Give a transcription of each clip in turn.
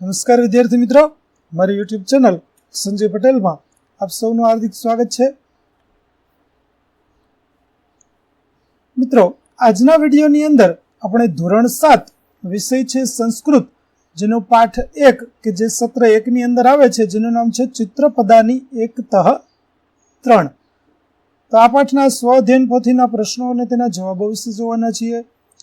નમસ્કાર વિદ્યાર્થી મિત્રો. મારી યુટ્યુબ ચેનલ સંજય પટેલમાં આપ સૌનું હાર્દિક સ્વાગત છે. મિત્રો, આજના વિડીયોની અંદર આપણે ધોરણ સાત વિષય છે સંસ્કૃત, જેનો પાઠ એક કે જે સત્ર એકની અંદર આવે છે, જેનું નામ છે ચિત્રપદાની એક તહ ત્રણ. તો આ પાઠના સ્વઅધ્યયન પોથીના પ્રશ્નો અને તેના જવાબો વિશે જોવાના છીએ.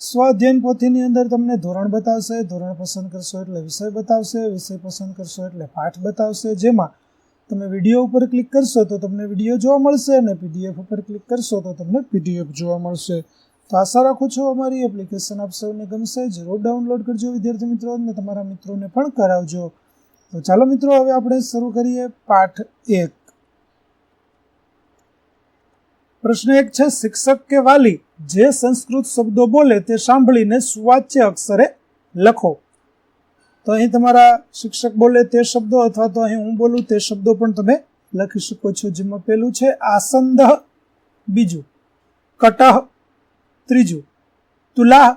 સ્વ પોથીની અંદર તમને ધોરણ બતાવશે, ધોરણ પસંદ કરશો એટલે વિષય બતાવશે, વિષય પસંદ કરશો એટલે પાઠ બતાવશે. જેમાં તમે વીડિયો ઉપર ક્લિક કરશો તો તમને વીડિયો જોવા મળશે અને પીડીએફ ઉપર ક્લિક કરશો તો તમને પીડીએફ જોવા મળશે. તો આશા રાખું છું અમારી એપ્લિકેશન આપ સૌને ગમશે. જરૂર ડાઉનલોડ કરજો, વિદ્યાર્થી મિત્રો, અને તમારા મિત્રોને પણ કરાવજો. તો ચાલો મિત્રો, હવે આપણે શરૂ કરીએ પાઠ એક. પ્રશ્ન એક છે, શિક્ષક કે વાલી જે સંસ્કૃત શબ્દો બોલે તે સાંભળીને સુવાચ્ય અક્ષરે લખો. તો અહીં તમારા શિક્ષક બોલે તે શબ્દો અથવા તો અહીં હું બોલું તે શબ્દો પણ તમે લખી શકો છો, જેમાં પેલું છે, આસંદ બીજું, કટહ ત્રીજું તુલા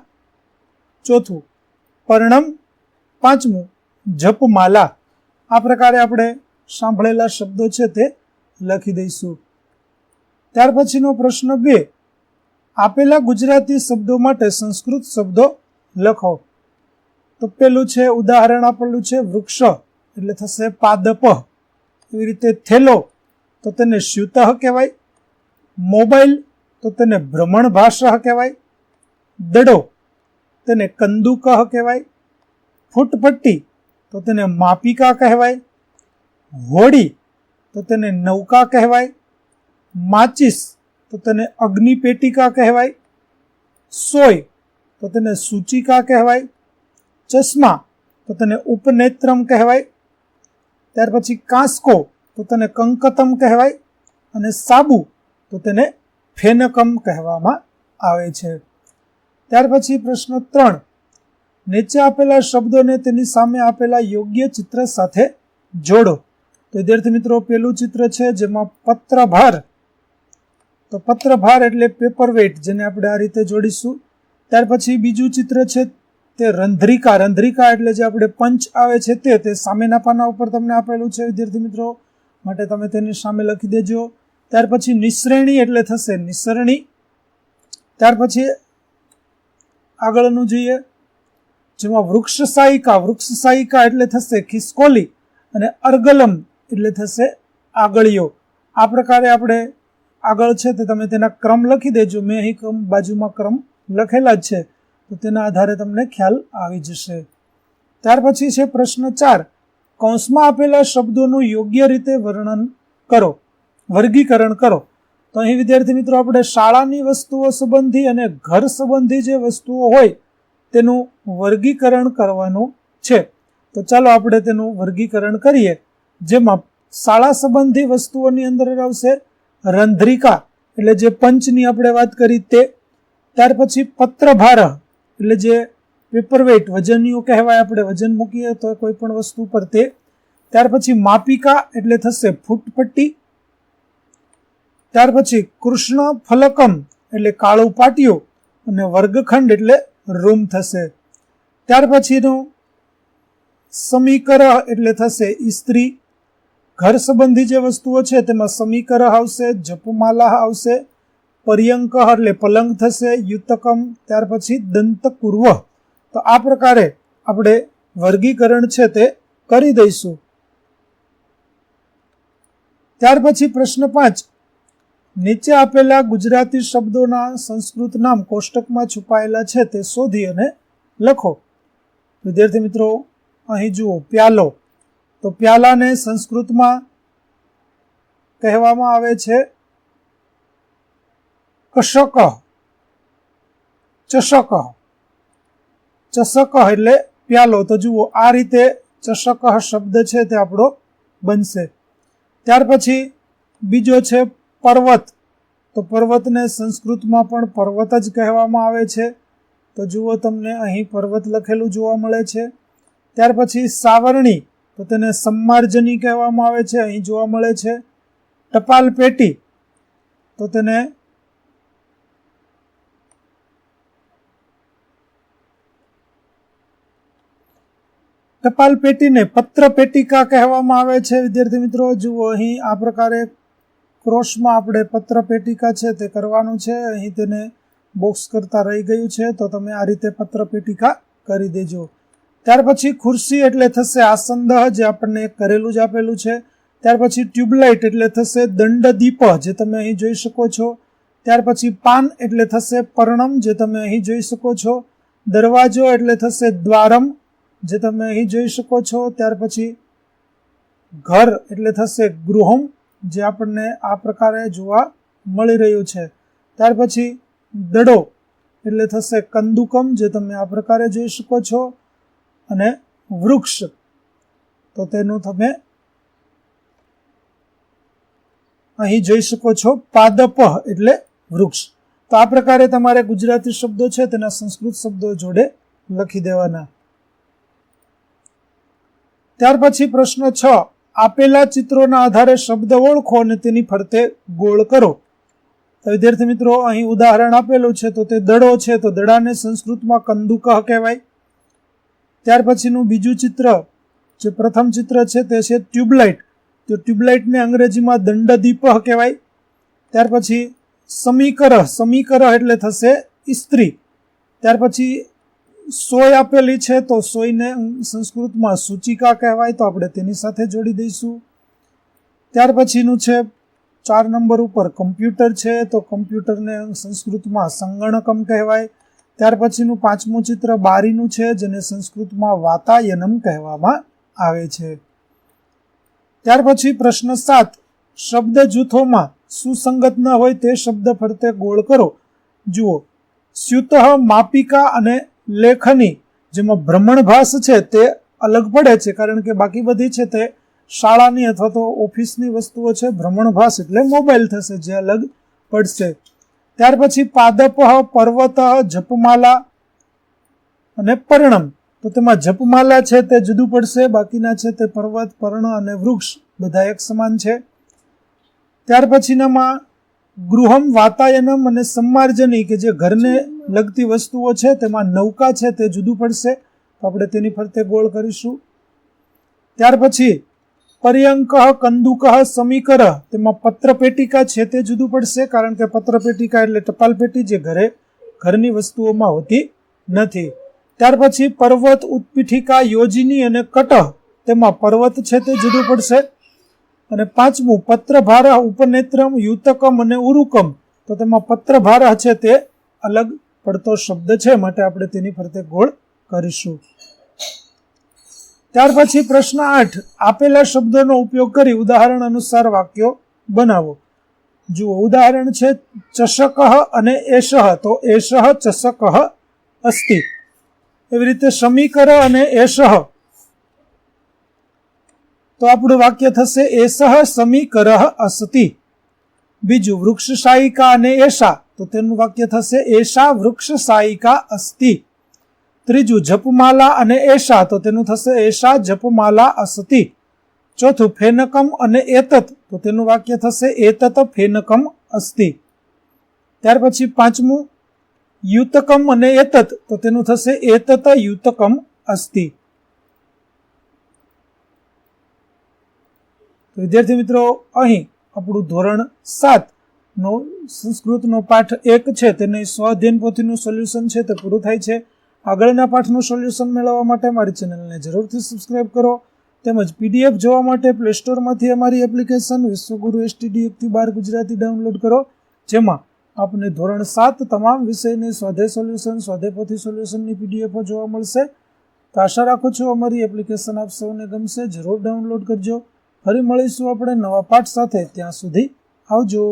ચોથું, પરણમ પાંચમું, જપમાલા. આ પ્રકારે આપણે સાંભળેલા શબ્દો છે તે લખી દઈશું. ત્યાર પછીનો પ્રશ્ન બે. આપેલા ગુજરાતી શબ્દો માટે સંસ્કૃત શબ્દો લખો. તો પેલું છે ઉદાહરણ આપેલું છે વૃક્ષ, એટલે થશે પાદપ. એવી રીતે થેલો, તો તેને સ્યુતઃ કહેવાય. મોબાઈલ, તો તેને ભ્રમણ ભાષા કહેવાય. દડો, તેને કંદુકહ કહેવાય. ફૂટપટ્ટી, તો તેને માપિકા કહેવાય. હોડી, તો તેને નૌકા કહેવાય. માચિસ, તો તેને અગ્નિપેટિકા કહેવાય. સોય, તો તેને સૂચિકા કહેવાય. ચશ્મા, તો તેને ઉપનેત્રમ કહેવાય. ત્યાર પછી કાંસકો, તો તેને કંકતમ કહેવાય. અને સાબુ, તો તેને ફેનકમ કહેવામાં આવે છે. ત્યાર પછી પ્રશ્ન ત્રણ. નીચે આપેલા શબ્દોને તેની સામે આપેલા યોગ્ય ચિત્ર સાથે જોડો. તો વિદ્યાર્થી મિત્રો, પેલું ચિત્ર છે જેમાં પત્રભાર તો પત્રભાર એટલે પેપર વેઇટ જેને આપણે આ રીતે જોડીશું. ત્યાર પછી બીજું ચિત્ર છે તે રંધ્રિકા. રંધ્રિકા એટલે જે આપણે પંચ આવે છે તે તે સામેના પાના ઉપર તમને આપેલું છે, વિદ્યાર્થી મિત્રો. માટે તમે તેની સામે લખી દેજો. ત્યાર પછી નિશ્રેણી એટલે થશે નિસરણી. ત્યાર પછી આગળનું જોઈએ. જેમાં વૃક્ષ સાયિકા વૃક્ષ સાયિકા એટલે થશે ખિસકોલી. અને અર્ગલમ એટલે થશે આગળીઓ. આ પ્રકારે આપણે આગળ છે તે તમે તેના ક્રમ લખી દેજો. મેં અહીં ક્રમ બાજુમાં ક્રમ લખેલા જ છે. તો તેના આધારે તમને ખ્યાલ આવી જશે. ત્યાર પછી છે પ્રશ્ન ચાર. કૌંસમાં આપેલા શબ્દોનું યોગ્ય રીતે વર્ણન કરો. વર્ગીકરણ કરો. તો અહીં વિદ્યાર્થી મિત્રો, આપણે શાળાની વસ્તુઓ સંબંધી અને ઘર સંબંધી જે વસ્તુઓ હોય, તેનું વર્ગીકરણ કરવાનું છે. તો ચાલો આપણે તેનું વર્ગીકરણ કરીએ. જેમાં શાળા સંબંધી વસ્તુઓની અંદર આવશે રંધ્રિકા, એટલે જે પંચની આપણે વાત કરી તે, ત્યાર પછી પત્રભાર, એટલે જે પેપરવેટ વજનિયું કહેવાય આપણે, વજન મૂકીએ તો કોઈ પણ વસ્તુ પર તે. ત્યાર પછી માપિકા, એટલે થશે ફૂટપટ્ટી. ત્યાર પછી કૃષ્ણ ફલકમ, એટલે કાળું પાટિયું, અને વર્ગખંડ, એટલે રૂમ થશે. ત્યાર પછીનું સમીકર એટલે થશે ઇસ્ત્રી ઘર સંબંધી જે વસ્તુઓ છે, તેમાં સમીકર આવશે, જપમાલા આવશે પર્યંક એટલે પલંગ થશે, યુતકમ, ત્યાર પછી દંતકુર્વ. તો આ પ્રકારે આપણે વર્ગીકરણ છે તે કરી દઈશું. ત્યાર પછી પ્રશ્ન પાંચ. નીચે આપેલા ગુજરાતી શબ્દોના સંસ્કૃત નામ કોષ્ટકમાં છુપાયેલા છે, તે શોધી અને લખો. વિદ્યાર્થી મિત્રો, અહીં જુઓ, પ્યાલો. તો પ્યાલાને સંસ્કૃતમાં કહેવામાં આવે છે, કશક ચષક ચષક એટલે પ્યાલો. તો જુઓ, આ રીતે ચષક શબ્દ છે તે આપણો બનશે. ત્યાર પછી બીજો છે પર્વત. તો પર્વતને સંસ્કૃતમાં પણ પર્વત જ કહેવામાં આવે છે. તો જુઓ, તમને અહીં પર્વત લખેલું જોવા મળે છે. ત્યાર પછી સાવરણી. તો તેને સંમાર્જની કહેવામાં આવે છે, અહીં જોવા મળે છે. ટપાલ પેટી. તો તેને ટપાલ પેટીને પત્ર પેટિકા કહેવામાં આવે છે. વિદ્યાર્થી મિત્રો, જુઓ, અહીં આ પ્રકારે ક્રોસમાં આપણે પત્ર પેટિકા છે તે કરવાનું છે. અહીં તેને બોક્સ કરતા રહી ગયું છે, તો તમે આ રીતે પત્ર પેટિકા કરી દેજો. ત્યાર પછી ખુરશી એટલે થશે આસંદહ જે આપણને કરેલું જ આપેલું છે. ત્યાર પછી ટ્યુબલાઇટ એટલે થશે દંડદીપ, જે તમે અહીં જોઈ શકો છો. ત્યાર પછી પાન એટલે થશે પર્ણમ, જે તમે અહીં જોઈ શકો છો. દરવાજો એટલે થશે દ્વારમ, જે તમે અહીં જોઈ શકો છો. ત્યાર પછી ઘર એટલે થશે ગૃહમ, જે આપણને આ પ્રકારે જોવા મળી રહ્યું છે. ત્યાર પછી દડો એટલે થશે કંદુકમ, જે તમે આ પ્રકારે જોઈ શકો છો. અને વૃક્ષ. તો તેનું તમે અહીં જોઈ શકો છો પાદપ એટલે વૃક્ષ. તો આ પ્રકારે તમારે ગુજરાતી શબ્દો છે તેના સંસ્કૃત શબ્દો જોડે લખી દેવાના. ત્યાર પછી પ્રશ્ન છ, આપેલા ચિત્રોના આધારે શબ્દ ઓળખો અને તેની ફરતે ગોળ કરો. તો વિદ્યાર્થી મિત્રો, અહીં ઉદાહરણ આપેલું છે તો તે દડો છે, તો દડાને સંસ્કૃતમાં કંદુકહ કહેવાય. ત્યાર પછીનું બીજું ચિત્ર, જે પ્રથમ ચિત્ર છે તે છે ટ્યુબલાઇટ. તો ટ્યુબલાઇટને અંગ્રેજીમાં દંડદીપ કહેવાય. ત્યાર પછી સમીકરહ સમીકરહ એટલે થશે ઇસ્ત્રી. ત્યાર પછી સોય આપેલી છે તો સોયને સંસ્કૃતમાં સૂચિકા કહેવાય, તો આપણે તેની સાથે જોડી દઈશું. ત્યાર પછીનું છે ચાર નંબર ઉપર કમ્પ્યુટર છે, તો કમ્પ્યુટરને સંસ્કૃતમાં સંગણકમ કહેવાય. ત્યાર પછીનું પાંચમું ચિત્ર બારીનું છે, જેને સંસ્કૃતમાં વાતાયનમ કહેવામાં આવે છે. ત્યાર પછી પ્રશ્ન સાત, શબ્દ જૂથોમાં સુસંગત ન હોય તે શબ્દ ફરતે ગોળ કરો. જુઓ, સ્યુતઃ માપિકા અને લેખની જેમાં ભ્રમણભાસ છે તે અલગ પડે છે, કારણ કે બાકી બધી છે તે શાળાની અથવા તો ઓફિસની વસ્તુઓ છે, ભ્રમણભાસ એટલે મોબાઈલ થશે જે અલગ પડશે. ત્યાર પછી પાદપ, પર્વત, જપમાલા અને પર્ણમ. તો તેમાં જપમાલા છે તે જુદું પડશે, બાકીના છે તે પર્વત, પર્ણ અને વૃક્ષ બધા એક સમાન છે. ત્યાર પછીનામાં ગૃહમ, વાતાયનમ અને સંમાર્જની કે જે ઘરને લગતી વસ્તુઓ છે તેમાં નૌકા છે તે જુદું પડશે. તો આપણે તેની ફરતે ગોળ કરીશું. ત્યાર પછી પર્યંક કંદુક સમીકર. તેમાં પત્રપેટિકા છે તે જુદું પડશે કારણ કે પત્રપેટિકા એટલે ટપાલ પેટી જે ઘરે, ઘરની વસ્તુઓમાં હોતી નથી. ત્યાર પછી પર્વત ઉત્પીઠિકા યોજની અને કટહ તેમાં પર્વત છે તે જુદું પડશે. અને પાંચમું, પત્રભારા ઉપનેત્રમ, યુતકમ અને ઉરુકમ. તો તેમાં પત્રભારા છે તે અલગ પડતો શબ્દ છે, માટે આપણે તેની ફરતે ગોળ કરીશું. ત્યાર પછી પ્રશ્ન આઠ, આપેલા શબ્દોનો ઉપયોગ કરી ઉદાહરણ અનુસાર વાક્યો બનાવો. જુઓ, ઉદાહરણ છે, ચષક અને એષહ તો એષહ ચષક અસ્તિ. એવી રીતે સમીકર અને એષહ તો આપણું વાક્ય થશે એષહ સમીકર અસ્તિ બીજું વૃક્ષ સાયિકા અને એશા તો તેનું વાક્ય થશે એશા વૃક્ષ સાયિકા અસ્તિ ત્રીજું, જપમાલા અને એશા. તો તેનું થશે એશા, જપમાલા, અસતિ. ચોથું, ફેનકમ અને એતત. તો તેનું વાક્ય થશે એતત, ફેનકમ, અસ્તિ. ત્યાર પછી પાંચમું, યુતકમ અને એતત. તો તેનું થશે એતત, યુતકમ, અસ્તિ. વિદ્યાર્થી મિત્રો, અહીં આપણું ધોરણ સાત નો સંસ્કૃતનો પાઠ એક છે. તેને સ્વાધ્યન પોથીનું સોલ્યુશન છે તે પૂરું થાય છે. આગળના પાઠનું સોલ્યુશન મેળવવા માટે મારી ચેનલને જરૂરથી સબસ્ક્રાઇબ કરો. તેમજ પીડીએફ જોવા માટે પ્લે સ્ટોરમાંથી અમારી એપ્લિકેશન વિશ્વગુરુ એસટીડી એકથી બાર ગુજરાતી ડાઉનલોડ કરો. જેમાં આપને ધોરણ સાત તમામ વિષયની સ્વાધ્યાય સોલ્યુશન સ્વાધ્યાય સોલ્યુશનની પીડીએફો જોવા મળશે. તો આશા રાખું છું અમારી એપ્લિકેશન આપ સૌને ગમશે. જરૂર ડાઉનલોડ કરજો. ફરી મળીશું આપણે નવા પાઠ સાથે. ત્યાં સુધી આવજો.